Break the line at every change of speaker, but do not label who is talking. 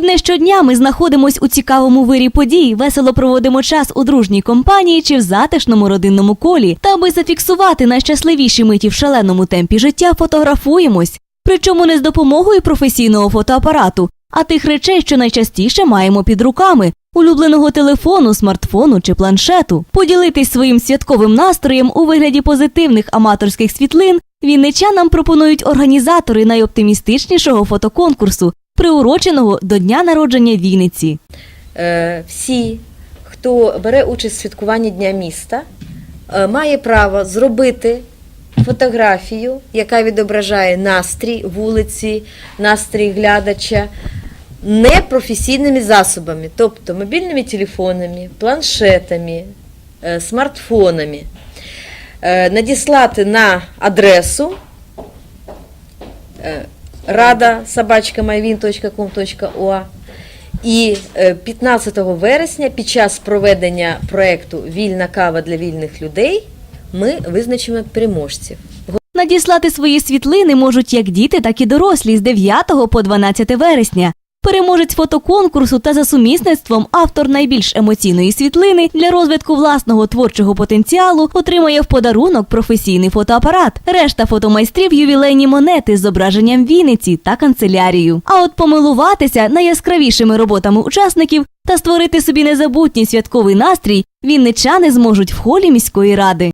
Ледь не щодня ми знаходимось у цікавому вирі подій, весело проводимо час у дружній компанії чи в затишному родинному колі. Та аби зафіксувати найщасливіші миті в шаленому темпі життя, фотографуємось. Причому не з допомогою професійного фотоапарату, а тих речей, що найчастіше маємо під руками. Улюбленого телефону, смартфону чи планшету, поділитись своїм святковим настроєм у вигляді позитивних аматорських світлин вінничанам пропонують організатори найоптимістичнішого фотоконкурсу, приуроченого до дня народження Вінниці.
Е, всі, хто бере участь в святкуванні Дня міста, е, має право зробити фотографію, яка відображає настрій вулиці, настрій глядача непрофесійними засобами, тобто мобільними телефонами, планшетами, е, смартфонами. Надіслати на адресу рада собачка і е, 15 вересня під час проведення проекту Вільна кава для вільних людей ми визначимо переможців.
Надіслати свої світлини можуть як діти, так і дорослі з 9 по 12 вересня. Переможець фотоконкурсу та за сумісництвом автор найбільш емоційної світлини для розвитку власного творчого потенціалу отримає в подарунок професійний фотоапарат. Решта фотомайстрів ювілейні монети з зображенням Вінниці та канцелярію. А от помилуватися найяскравішими роботами учасників та створити собі незабутній святковий настрій вінничани зможуть в холі міської ради.